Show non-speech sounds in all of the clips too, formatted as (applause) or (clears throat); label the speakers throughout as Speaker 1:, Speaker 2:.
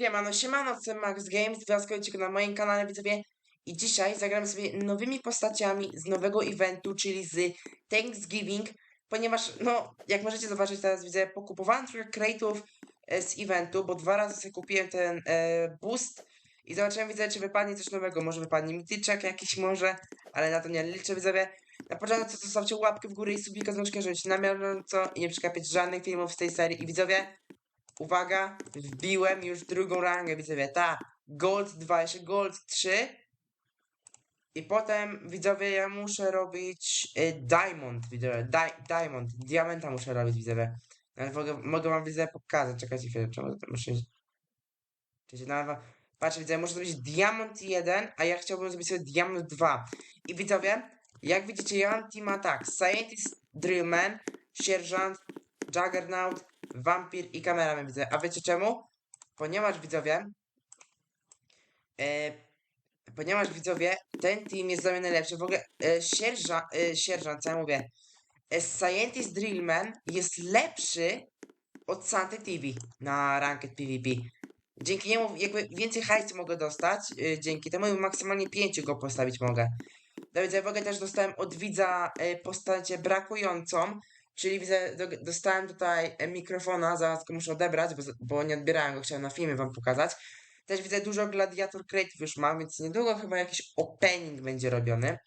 Speaker 1: Siemano, siemano, jestem Max Games, wioskujcie na moim kanale widzowie. I dzisiaj zagramy sobie nowymi postaciami z nowego eventu, czyli z Thanksgiving, ponieważ, no, jak możecie zobaczyć teraz widzę, pokupowałem trochę crate'ów e, z eventu, bo dwa razy sobie kupiłem ten e, boost i zobaczyłem, widzę, czy wypadnie coś nowego, może wypadnie mityczek jakiś może, ale na to nie liczę widzowie. Na początku zostawcie łapkę w górę i subika z nóżkę, żebyście na bieżąco i nie przegapiać żadnych filmów z tej serii. I widzowie, Uwaga, wbiłem już drugą rangę, widzowie. Ta, Gold 2, jeszcze Gold 3. I potem, widzowie, ja muszę robić y, Diamond, widzowie. Di diamond, diamenta muszę robić, widzowie. Nawet mogę, mogę wam, widzowie, pokazać. Czekajcie chwilę, czemu to muszę... Czekajcie, nawet... Patrzcie, widzowie, muszę zrobić Diamond 1, a ja chciałbym zrobić sobie Diamond 2. I widzowie, jak widzicie, ja mam teama tak. Scientist, Drillman, Sierżant, Juggernaut, Wampir i kameraman widzę. A wiecie czemu? Ponieważ widzowie. E, ponieważ widzowie, ten team jest dla mnie najlepszy. W ogóle e, sierża, e, sierżant, co ja mówię? E, Scientist Drillman jest lepszy od Santa TV na Ranked PvP. Dzięki niemu jakby więcej hajsu mogę dostać. E, dzięki temu maksymalnie 5 go postawić mogę. No widzę, w ogóle też dostałem od widza e, postacie brakującą. Czyli widzę, do, dostałem tutaj mikrofona, zaraz go muszę odebrać, bo, bo nie odbierałem go, chciałem na filmie wam pokazać. Też widzę dużo gladiator creative już mam, więc niedługo chyba jakiś opening będzie robiony.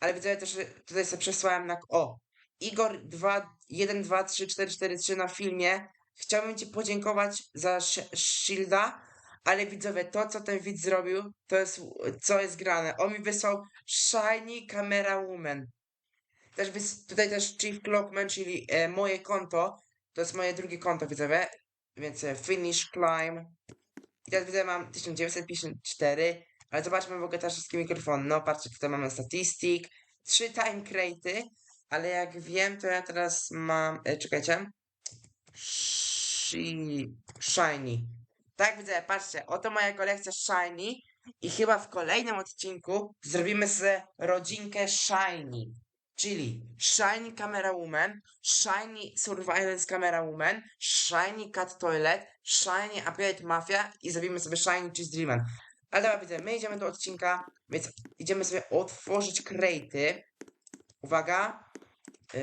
Speaker 1: Ale widzę też, tutaj sobie przesłałem na... O! Igor 2, 1, 2, 3, 4, 4, 3 na filmie. Chciałbym ci podziękować za sh- shielda, ale widzowie, to co ten widz zrobił, to jest, co jest grane. On mi wysłał Shiny Camera Woman. Też tutaj też Chief Clockman, czyli e, moje konto. To jest moje drugie konto, widzowie. Więc e, Finish Climb. I teraz widzę, mam 1954. Ale zobaczmy w ogóle też wszystkie mikrofony. No, patrzcie, tutaj mamy statistik. Trzy time crate'y. Ale jak wiem, to ja teraz mam... E, czekajcie. Shi... Shiny. Tak, widzę, patrzcie. Oto moja kolekcja Shiny. I chyba w kolejnym odcinku zrobimy sobie rodzinkę Shiny. Czyli Shiny Camera Woman, Shiny Surveillance Camera Woman, Shiny Cat Toilet, Shiny Upgrade Mafia i zrobimy sobie Shiny Cheese Dreaman. Ale dobra, widzę, my idziemy do odcinka, więc idziemy sobie otworzyć krejty. Uwaga. Yy,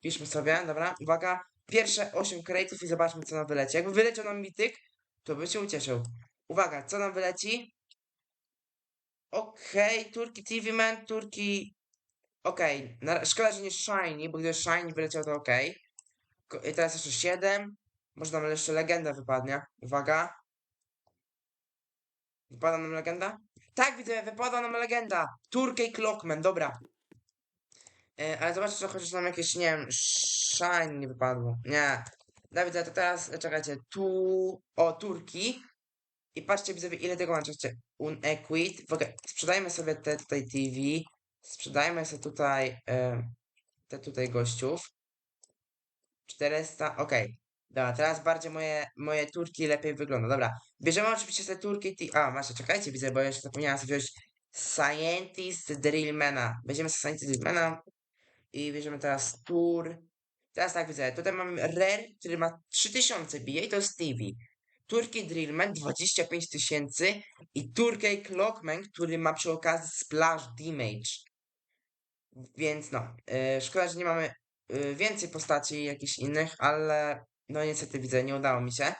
Speaker 1: piszmy sobie, dobra, uwaga. Pierwsze 8 krejtów i zobaczmy co nam wyleci. Jakby wyleciał nam mityk, to by się ucieszył. Uwaga, co nam wyleci? Okej, Turki TV Man, Turki Okej, na szkoda, że nie Shiny, bo gdyby Shiny wyleciał to okej. Ko- I teraz jeszcze 7. Może nam jeszcze legenda wypadnie. Uwaga. Wypada nam legenda? Tak, widzę, wypada nam legenda. Turkey Clockman, dobra. E, ale zobaczcie, że chociaż nam jakieś, nie wiem, Shiny nie wypadło. Nie. Widzę, to teraz, e, czekajcie, tu... O, Turki. I patrzcie, widzowie, ile tego mam, czekajcie. Unequid. W ogóle, sprzedajmy sobie te tutaj TV. Sprzedajmy sobie tutaj e, te tutaj gościów. 400, okej. Dobra, teraz bardziej moje, moje turki lepiej wygląda. Dobra, bierzemy oczywiście te turki. Ti A, macie, czekajcie, widzę, bo jeszcze zapomniałem sobie wziąć Scientist Drillmana. Sobie Scientist Drillmana i bierzemy teraz Tur. Teraz tak widzę, tutaj mamy Rare, który ma 3000 bije i to jest Stevie. Turkey Drillman 25 tysięcy i Turkey Clockman, który ma przy okazji Splash Damage. Więc no, yy, szkoda, że nie mamy yy, więcej postaci jakichś innych, ale no niestety widzę, nie udało mi się.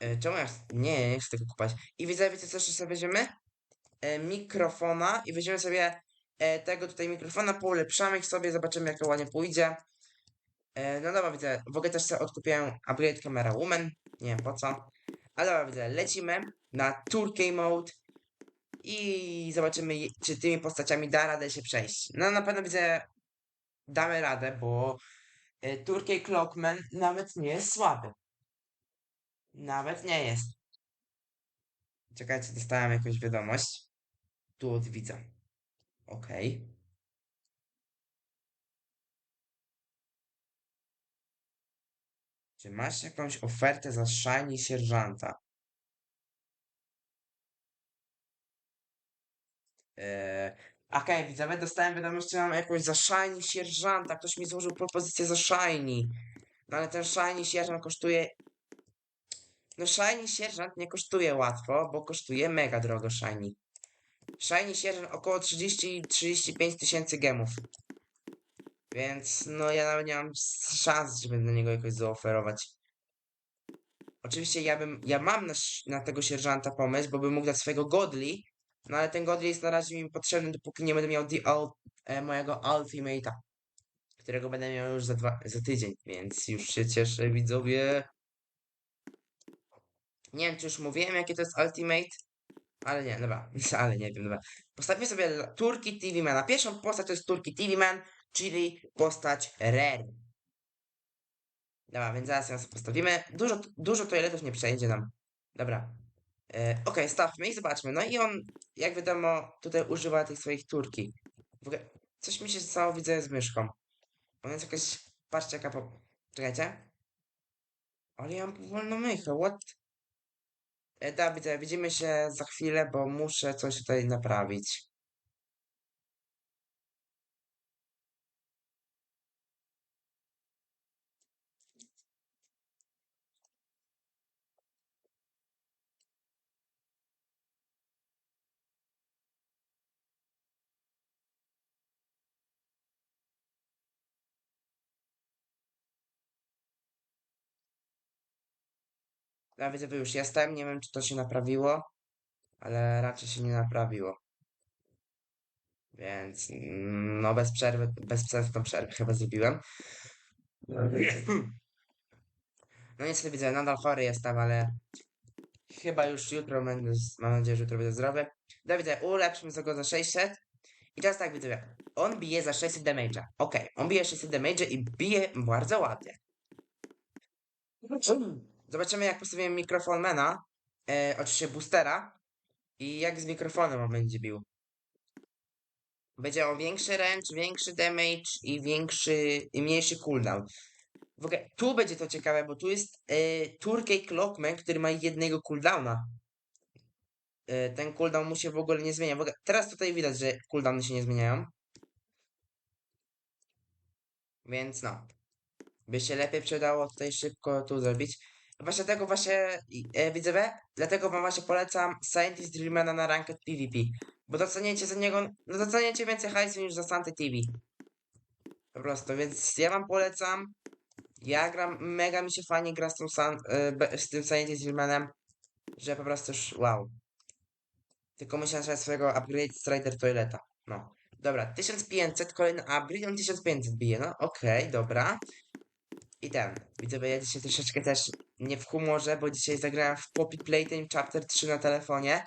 Speaker 1: Yy, czemu ja nie, nie chcę tego kupować. I widzę, wiecie co jeszcze sobie weźmiemy? Yy, mikrofona i weźmiemy sobie yy, tego tutaj mikrofona, poulepszamy ich sobie, zobaczymy jak to ładnie pójdzie. Yy, no dobra, widzę, w ogóle też sobie odkupiłem upgrade camera woman, nie wiem po co. Ale dobra, widzę, lecimy na Turkey mode i zobaczymy, czy tymi postaciami da radę się przejść. No na pewno widzę, damy radę, bo y, Turkey Clockman nawet nie jest słaby. Nawet nie jest. Czekajcie, dostałem jakąś wiadomość. Tu od widza. Okej. Czy masz jakąś ofertę za Shiny Sierżanta? Eee, Okej, widzowie, dostałem wiadomość, że mam jakąś za Shiny Sierżanta. Ktoś mi złożył propozycję za Shiny. No ale ten Shiny Sierżant kosztuje No Shiny Sierżant nie kosztuje łatwo, bo kosztuje mega drogo Shiny. Shiny Sierżant około 30-35 tysięcy gemów. Więc no ja nawet nie mam szans, żeby na niego jakoś zaoferować. Oczywiście ja bym, ja mam na, na tego sierżanta pomysł, bo bym mógł dać swojego Godly, no ale ten Godly jest na razie mi potrzebny, dopóki nie będę miał ul, e, mojego Ultimate'a, którego będę miał już za, dwa, za tydzień, więc już się cieszę widzowie. Nie wiem, czy już mówiłem, jakie to jest Ultimate, ale nie, dobra, (laughs) ale nie wiem, dobra. Postawimy sobie Turki TV Mana. Pierwszą postać to jest Turki TV Man, czyli postać Rare. Dobra, więc zaraz ją postawimy. Dużo, dużo toiletów nie przejdzie nam. Dobra. E, Okej, stawmy i zobaczmy. No i on, jak wiadomo, tutaj używa tych swoich turki. W ogóle, coś mi się stało, widzę z myszką. On jest jakaś, patrzcie jaka po... Czekajcie. Ale ja mam powolną mychę, what? E, da, widzę, widzimy się za chwilę, bo muszę coś tutaj naprawić. Da, widzę, już jestem. Nie wiem, czy to się naprawiło, ale raczej się nie naprawiło. Więc, mm, no bez przerwy, bez przerwy przerwę chyba zrobiłem. (clears throat) No niestety widzę, nadal chory jestem, ale chyba już jutro będę, mam nadzieję, że jutro będę zdrowy. No widzę, ulepszymy sobie go za 600. I teraz tak widzę, on bije za 600 damage'a. Okej, on bije 600 damage'a i bije bardzo ładnie. (clears throat) Zobaczymy jak postawimy mikrofon mana, e, oczywiście boostera i jak z mikrofonem on będzie bił. Będzie on większy range, większy damage i większy, i mniejszy cooldown. W ogóle tu będzie to ciekawe, bo tu jest e, Turkey Clockman, który ma jednego cooldowna. E, ten cooldown mu się w ogóle nie zmienia. W ogóle teraz tutaj widać, że cooldowny się nie zmieniają. Więc no. By się lepiej przydało tutaj szybko tu zrobić. Właśnie dlatego właśnie, e, widzowie, dlatego wam właśnie polecam Scientist Dreamana na Ranked PvP. Bo doceniecie za niego, no doceniecie więcej hajsu niż za Sante TV. Po prostu, więc ja wam polecam. Ja gram, mega mi się fajnie gra z, tą San, e, z tym Scientist Dreamanem, że po prostu już wow. Tylko musiałem sobie swojego upgrade Strider Toileta. No. Dobra, 1500, kolejny upgrade, on 1500 bije, no okej, dobra. I ten, widzowie, ja dzisiaj troszeczkę też nie w humorze, bo dzisiaj zagrałem w Poppy Playtime Chapter 3 na telefonie.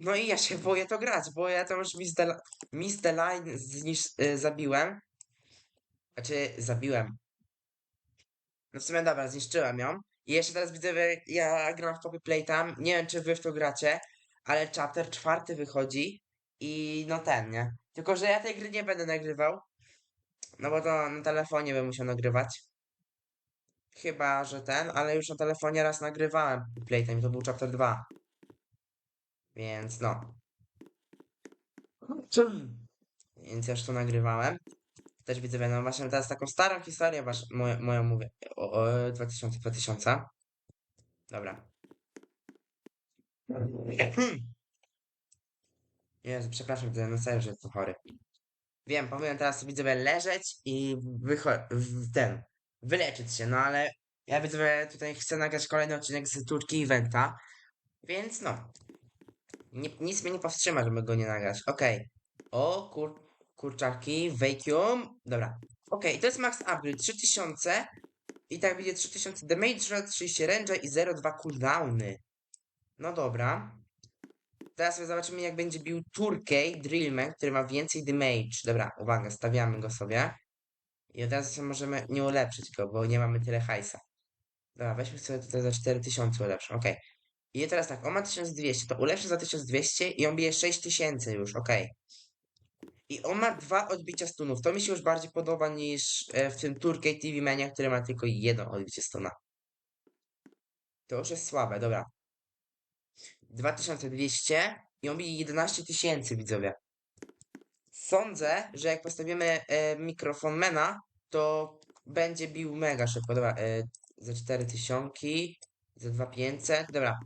Speaker 1: No i ja się (laughs) boję to grać, bo ja to już Miss the, Miss the Line znisz, y, zabiłem. Znaczy, zabiłem. No w sumie dobra, zniszczyłem ją. I jeszcze teraz widzowie, ja gram w Poppy Playtime, nie wiem czy wy w to gracie, ale Chapter 4 wychodzi i no ten, nie? Tylko, że ja tej gry nie będę nagrywał, no bo to na telefonie bym musiał nagrywać. Chyba, że ten, ale już na telefonie raz nagrywałem Playtime, to był chapter 2. Więc no. Więc ja już to nagrywałem. Też widzę, no właśnie teraz taką starą historię wasz, moją, moją mówię. O, o 2000, 2000. Dobra. (clears throat) Jezu, przepraszam, widzę, no serio, że jestem chory. Wiem, powinien teraz widzowie leżeć i wycho- w ten, wyleczyć się, no ale ja widzowie tutaj chcę nagrać kolejny odcinek z Turki Eventa, więc no, nie, nic mnie nie powstrzyma, żeby go nie nagrać. Okej. O, kur, kurczaki, vacuum, dobra. Okej, to jest max upgrade, 3000 i tak będzie 3000 damage, 30 range i 0,2 cooldowny. No dobra. Teraz sobie zobaczymy, jak będzie bił Turkey Drillman, który ma więcej damage. Dobra, uwaga, stawiamy go sobie. I od razu sobie możemy nie ulepszyć go, bo nie mamy tyle hajsa. Dobra, weźmy sobie tutaj za 4000 ulepszą, okej. I teraz tak, on ma 1200, to ulepszę za 1200 i on bije 6000 już, okej. I on ma dwa odbicia stunów. To mi się już bardziej podoba niż e, w tym Turkey TV Mania, który ma tylko jedno odbicie stuna. To już jest słabe, dobra. 2200 i on bije 11 tysięcy, widzowie. Sądzę, że jak postawimy e, mikrofon mena, to będzie bił mega szybko. Dobra, e, za 4000, Za 2500. Dobra.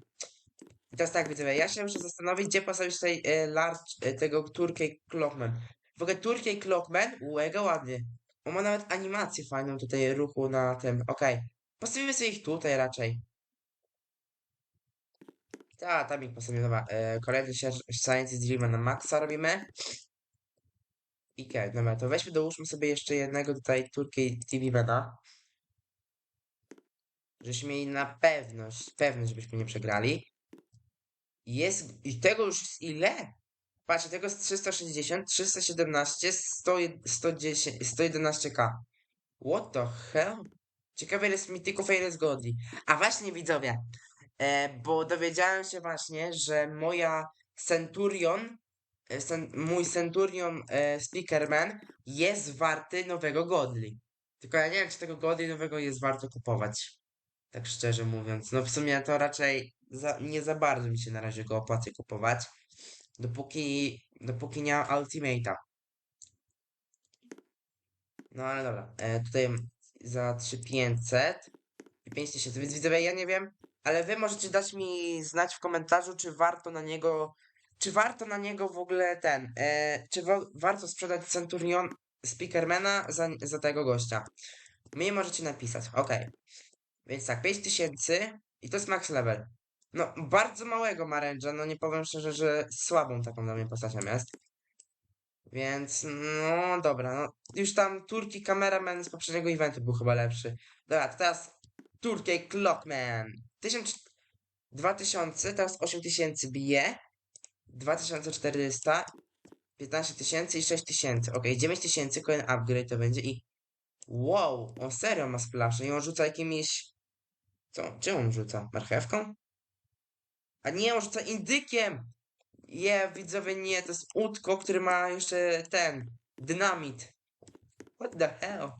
Speaker 1: I teraz tak, widzowie, ja się muszę zastanowić, gdzie postawić tutaj e, large, e, tego Turkey Clockman. W ogóle Turkey Clockman, ulega ładnie. On ma nawet animację fajną tutaj ruchu na tym. Okej. Postawimy sobie ich tutaj raczej. Ta, tam ich postawimy, dobra. E, kolejny Science Dreamer na Maxa robimy. I okej, dobra, to weźmy, dołóżmy sobie jeszcze jednego tutaj Turkey TV Mana. Żebyśmy mieli na pewność, pewność, żebyśmy nie przegrali. Jest, i tego już jest ile? Patrzcie, tego jest 360, 317, 100, 110, 111k. What the hell? Ciekawe ile jest mityków, a ile jest godli. A właśnie widzowie, e, bo dowiedziałem się właśnie, że moja Centurion, cen, mój Centurion e, Speakerman jest warty nowego godli. Tylko ja nie wiem, czy tego godli nowego jest warto kupować. Tak szczerze mówiąc. No w sumie to raczej za, nie za bardzo mi się na razie go opłaca kupować. Dopóki, dopóki nie mam Ultimate'a. No ale dobra. E, tutaj za 3500 i 5000, więc widzowie, ja nie wiem, ale wy możecie dać mi znać w komentarzu, czy warto na niego, czy warto na niego w ogóle ten, e, czy wa warto sprzedać Centurion Speakermana za, za tego gościa. Mi możecie napisać, ok. Więc tak, 5000 i to jest max level. No, bardzo małego ma no nie powiem szczerze, że słabą taką dla mnie postacią jest. Więc, no dobra, no już tam Turki Cameraman z poprzedniego eventu był chyba lepszy. Dobra, to teraz Turkey Clockman. 1000, 2000, teraz 8000 bije. 2400, 15 tysięcy i 6000. Ok, 9000, kolejny upgrade to będzie i... Wow, on serio ma splasze i on rzuca jakimiś... Co? Czym on rzuca? Marchewką? A nie, on rzuca indykiem! Je, widzowie, nie, to jest łódko, który ma jeszcze ten... Dynamit. What the hell?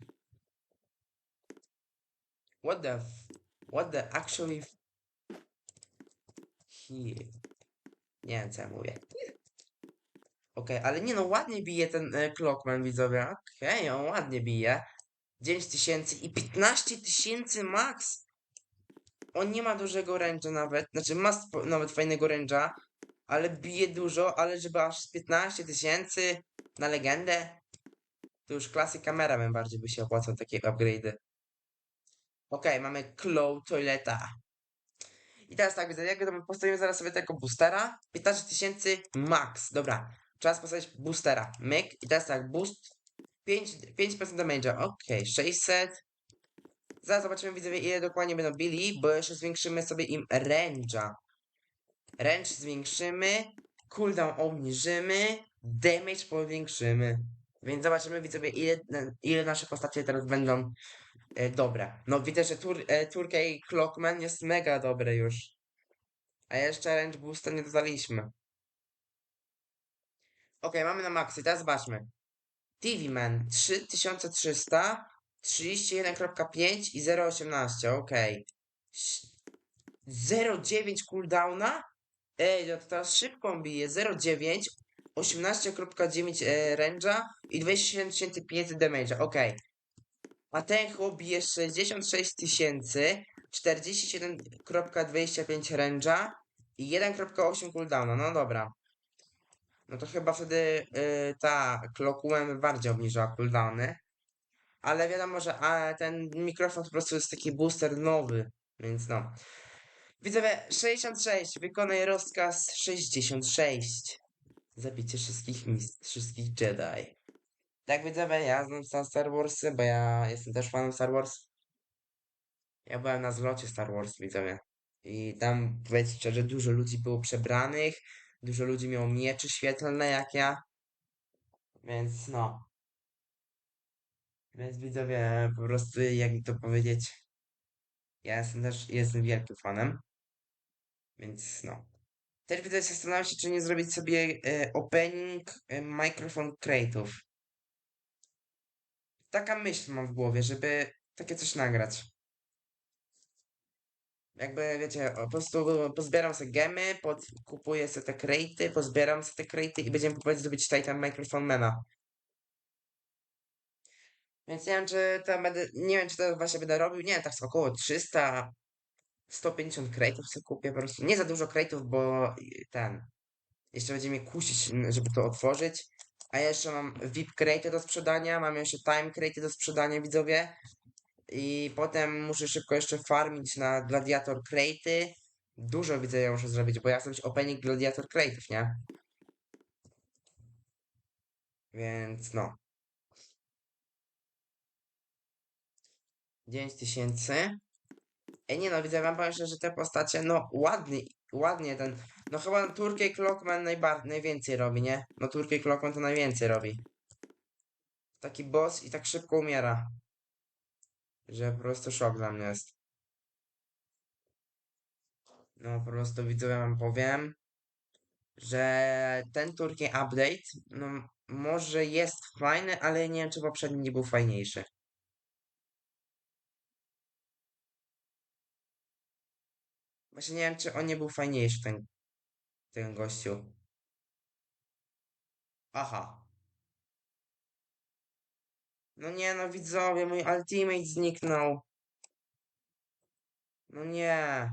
Speaker 1: What the... What the actually... f- He... Nie wiem, co ja mówię. Okej, ale nie no, ładnie bije ten e, Clockman, widzowie. Okej, on ładnie bije. 9 tysięcy i 15 tysięcy max. On nie ma dużego range'a nawet. Znaczy, ma nawet fajnego range'a. Ale bije dużo, ale żeby aż 15 tysięcy na legendę. To już klasy kameraman bardziej by się opłacał takie upgrade'y. Okej, mamy Claw Toileta. I teraz tak, widzę, jak postawimy zaraz sobie tego boostera. 15 tysięcy max. Dobra, czas postawić boostera. Myk. I teraz tak, boost 5, 5% damage'a. Okej, 600. Zaraz zobaczymy, widzowie, ile dokładnie będą bili, bo jeszcze zwiększymy sobie im range'a. Range zwiększymy, cooldown obniżymy, damage powiększymy. Więc zobaczymy, widzowie, ile, ile nasze postacie teraz będą e, dobre. No widzę, że tur, e, Turkey Clockman jest mega dobry już. A jeszcze range boosta nie dodaliśmy. Okej, mamy na maksy, teraz zobaczmy. TV Man 3300, 31.5 i 0.18, okej. Ś- 0.9 cooldowna? Ej, no to teraz szybko on bije. 0.9, 18.9 e, range'a i 27500 damage'a, okej. A ten chłop bije 66 tysięcy, 47.25 range'a i 1.8 cooldowna, no dobra. No to chyba wtedy y, ta Clockworm bardziej obniżyła cooldowny. Ale wiadomo, że a, ten mikrofon po prostu jest taki booster nowy, więc no. Widzowie, 66, wykonaj rozkaz 66. Zabicie wszystkich wszystkich Jedi. Tak widzowie, ja znam Star- Warsy, bo ja jestem też fanem Star Wars. Ja byłem na zlocie Star Wars, widzowie. I tam, powiedzmy szczerze, dużo ludzi było przebranych, dużo ludzi miało mieczy świetlne jak ja. Więc no. Więc widzowie, po prostu, jak to powiedzieć, ja jestem też, jestem wielkim fanem. Więc no. Też widzę, zastanawiam się, czy nie zrobić sobie e, opening e, microphone crate'ów. Taka myśl mam w głowie, żeby takie coś nagrać. Jakby, wiecie, po prostu pozbieram sobie gemy, pod, kupuję sobie te crate'y, pozbieram sobie te crate'y i będziemy próbować zrobić Titan Microphone Mana. Więc nie wiem, czy to będę, nie wiem, czy to właśnie będę robił, nie tak około 300, 150 crate'ów sobie kupię po prostu. Nie za dużo crate'ów, bo ten. Jeszcze będzie mnie kusić, żeby to otworzyć. A ja jeszcze mam VIP crate'y do sprzedania, mam jeszcze time crate'y do sprzedania, widzowie. I potem muszę szybko jeszcze farmić na gladiator crate'y. Dużo widzę, ja muszę zrobić, bo ja chcę być opening gladiator crate'ów, nie? Więc no. 9 tysięcy. Ej, nie no, widzę wam powiem że te postacie, no ładnie, ładnie ten, no chyba Turkey Clockman najbar najwięcej robi, nie? No Turkey Clockman to najwięcej robi. Taki boss i tak szybko umiera. Że po prostu szok dla mnie jest. No po prostu widzowie wam powiem, że ten Turkey Update, no może jest fajny, ale nie wiem czy poprzedni nie był fajniejszy. Właśnie nie wiem, czy on nie był fajniejszy, ten, ten gościu. Aha. No nie no, widzowie, mój ultimate zniknął. No nie.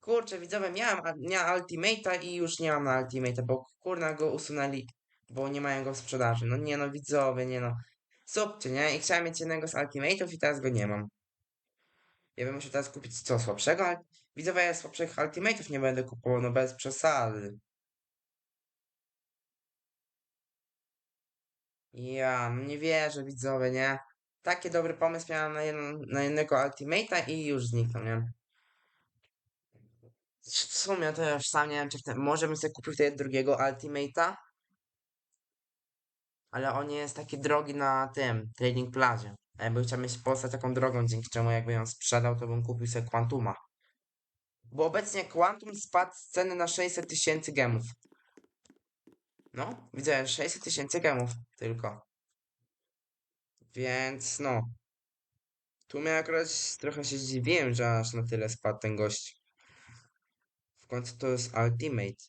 Speaker 1: Kurczę, widzowie, miałem, miałem ultimate'a i już nie mam na ultimate'a, bo kurna go usunęli, bo nie mają go w sprzedaży. No nie no, widzowie, nie no. Subcie, nie? I chciałem mieć jednego z ultimate'ów i teraz go nie mam. Ja bym musiał teraz kupić co, słabszego? ul- Widzowie, ja słabszych ultimate'ów nie będę kupował, no bez przesady. Ja, no nie wierzę, widzowie, nie? Taki dobry pomysł miałem na, jedno, na jednego ultimate'a i już zniknął, nie? W sumie to ja już sam nie wiem, czy tym, może bym sobie kupił wtedy drugiego ultimate'a, ale on nie jest taki drogi na tym, Trading Plazie. A ja bym chciał mieć postać taką drogą, dzięki czemu jakby ją sprzedał, to bym kupił sobie Quantuma. Bo obecnie Quantum spadł z ceny na 600 tysięcy gemów. No, widzę, 600 tysięcy gemów tylko. Więc no. Tu mnie akurat trochę się zdziwiłem, że aż na tyle spadł ten gość. W końcu to jest Ultimate.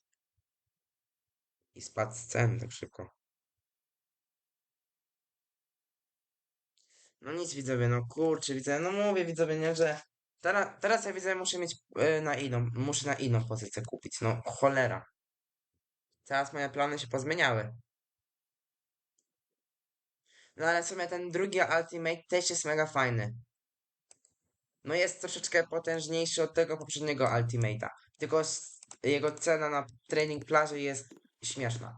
Speaker 1: I spadł z cen tak szybko. No nic widzowie, no kurczę widzowie, no mówię widzowie, nie, że teraz, teraz ja widzę, muszę mieć e, na inną, muszę na inną pozycję kupić, no cholera. Teraz moje plany się pozmieniały. No ale w sumie ten drugi Ultimate też jest mega fajny. No jest troszeczkę potężniejszy od tego poprzedniego Ultimate'a. Tylko jego cena na training plaży jest śmieszna.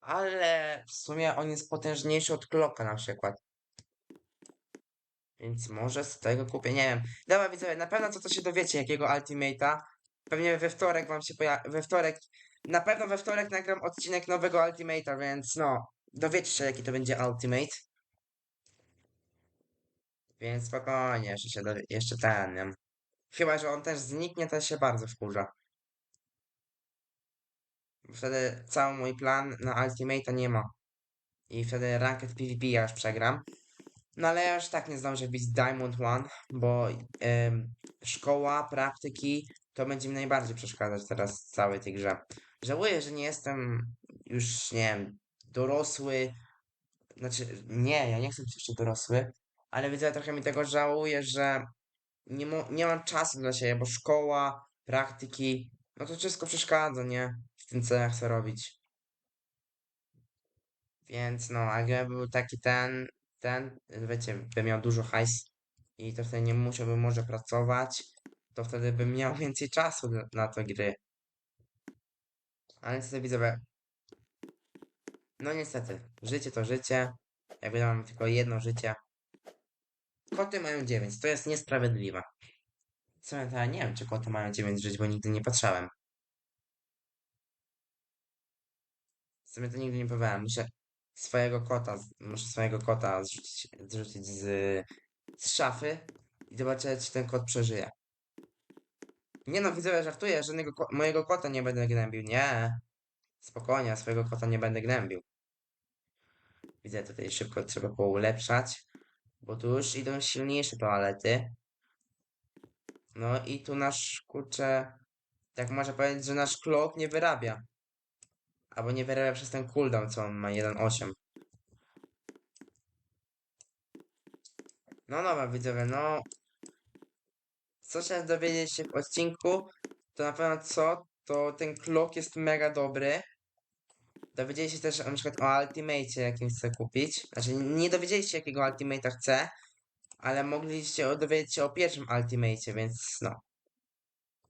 Speaker 1: Ale w sumie on jest potężniejszy od Clocka na przykład. Więc może z tego kupię, nie wiem. Dobra widzowie, na pewno co to się dowiecie jakiego Ultimate'a. Pewnie we wtorek wam się pojawi, we wtorek, na pewno we wtorek nagram odcinek nowego Ultimate'a, więc no, dowiecie się jaki to będzie Ultimate. Więc spokojnie, jeszcze się dowie, jeszcze ten, nie? Chyba, że on też zniknie, to się bardzo wkurza. Wtedy cały mój plan na Ultimate'a nie ma. I wtedy Ranked PvP ja już przegram. No ale ja już tak nie zdążę wbić Diamond One, bo em, szkoła, praktyki to będzie mi najbardziej przeszkadzać teraz w całej tej grze. Żałuję, że nie jestem już, nie wiem, dorosły. Znaczy, nie, ja nie chcę być jeszcze dorosły, ale widzę, trochę mi tego żałuję, że nie, mo- nie mam czasu dla siebie, bo szkoła, praktyki, no to wszystko przeszkadza, nie? W tym, co ja chcę robić. Więc no, a gdyby był taki ten, ten, wiecie, by miał dużo hajs i to wtedy nie musiałbym może pracować, to wtedy bym miał (laughs) więcej czasu na, te gry. Ale niestety widzowie, no niestety, życie to życie, jakby mam tylko jedno życie. Koty mają 9, to jest niesprawiedliwe. To ja nie wiem, czy koty mają 9 żyć, bo nigdy nie patrzałem. W to nigdy nie próbowałem. Muszę swojego kota, muszę swojego kota zrzucić, zrzucić z, z szafy i zobaczyć, czy ten kot przeżyje. Nie no, widzowie, żartuję, żadnego ko mojego kota nie będę gnębił. Nie. Spokojnie, swojego kota nie będę gnębił. Widzę, tutaj szybko trzeba poulepszać, bo tu już idą silniejsze toalety. No i tu nasz, kurczę, tak można powiedzieć, że nasz klok nie wyrabia. Albo nie wyrabia przez ten cooldown, co on ma 1.8. No dobra, widzowie, no co się dowiedzieć się w odcinku, to na pewno co, to ten klok jest mega dobry. Dowiedzieliście też na przykład o Ultimate, jakim chcę kupić. Znaczy, nie dowiedzieliście jakiego Ultimate'a chcę, ale mogliście dowiedzieć się o pierwszym Ultimate'ie, więc no.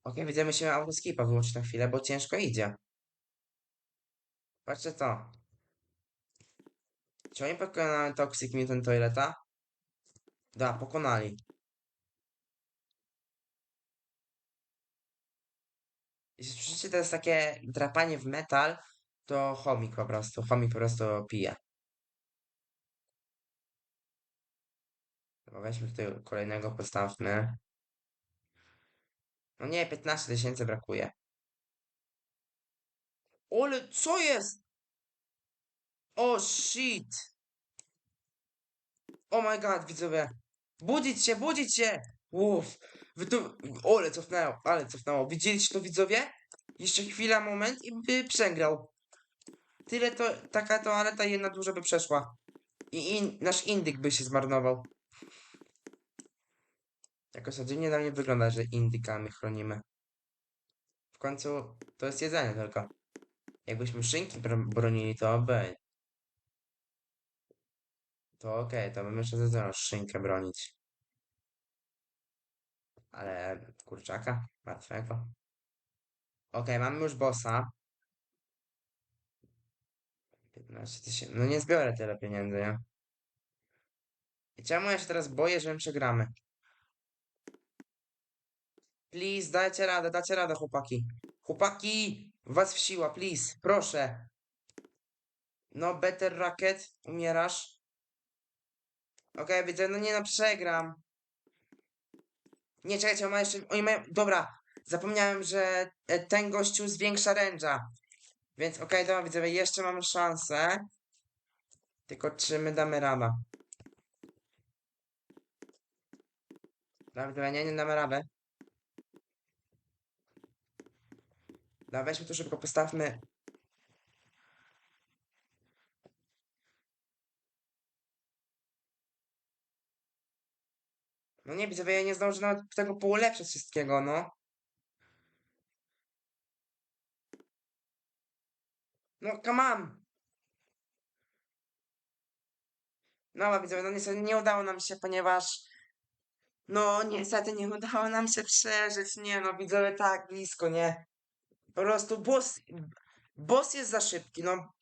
Speaker 1: Okej, widzimy się autoskipa wyłączyć na chwilę, bo ciężko idzie. Patrzcie to. Czy oni pokonali Toxic Mutant Toileta? Da, pokonali. Jeśli słyszycie to jest takie drapanie w metal, to chomik po prostu. Chomik po prostu pije. Dobra, weźmy tutaj kolejnego, postawmy. No nie, 15 tysięcy brakuje. Ole, co jest? O, shit! Oh my god, widzowie. Budzić się, budzić się! Uff, wy tu... Ole, cofnęło, ale cofnęło. Widzieliście to, widzowie? Jeszcze chwila, moment i by przegrał. Tyle to, taka toaleta jedna dużo by przeszła. I in, nasz indyk by się zmarnował. Jakoś dziwnie na mnie wygląda, że indykami chronimy. W końcu to jest jedzenie tylko. Jakbyśmy szynki bro- bronili, to by. To okej, to bym jeszcze zaczął szynkę bronić. Ale kurczaka, martwego. Okej, mamy już bossa. 15 tysięcy. No nie zbiorę tyle pieniędzy, nie? I czemu ja się teraz boję, że my przegramy? Please, dajcie radę, dajcie radę, chłopaki. Chłopaki, was w siła, please, proszę. No, better racket, umierasz. Okej, widzę, no nie no, przegram. Nie, czekajcie, on ma jeszcze, oni mają, dobra, zapomniałem, że e, ten gościu zwiększa ręża. Więc okej, dobra, widzowie, jeszcze mamy szansę. Tylko czy my damy radę? Dobra, nie, nie damy radę. Dobra, weźmy tu szybko, postawmy. No nie, widzowie, ja nie zdążę nawet tego poulepszyć wszystkiego, no. No, come on! No, widzowie, no niestety nie udało nam się, ponieważ... No, niestety nie udało nam się przeżyć, nie no, widzowie, tak blisko, nie? Po prostu boss... Boss jest za szybki, no.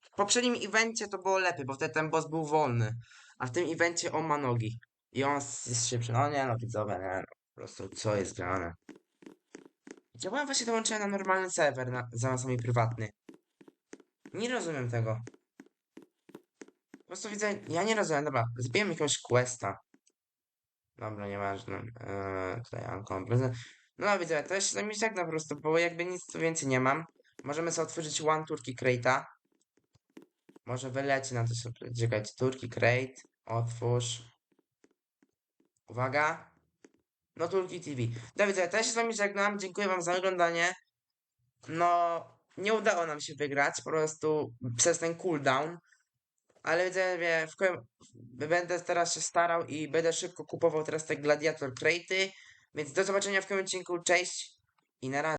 Speaker 1: W poprzednim evencie to było lepiej, bo wtedy ten boss był wolny. A w tym evencie on ma nogi. I on jest szybszy. No nie no, widzowie, nie no. Po prostu co jest grane. Działałem właśnie dołączyłem na normalny serwer, na, zamiast mi prywatny. Nie rozumiem tego. Po prostu widzę, ja nie rozumiem, dobra, zbijemy jakiegoś questa. Dobra, nieważne. Eee, tutaj Uncompress. No widzę, to jest mi tak po prostu, bo jakby nic tu więcej nie mam. Możemy sobie otworzyć One Turkey Crate'a. Może wyleci na to sobie, czekajcie, Turkey Crate, otwórz. Uwaga. No Turkey TV. Dobra, widzę, to ja się z wami żegnam, dziękuję wam za oglądanie. No, nie udało nam się wygrać, po prostu przez ten cooldown. Ale widzę, w będę teraz się starał i będę szybko kupował teraz te Gladiator Crate'y. Więc do zobaczenia w kolejnym odcinku, cześć i na razie.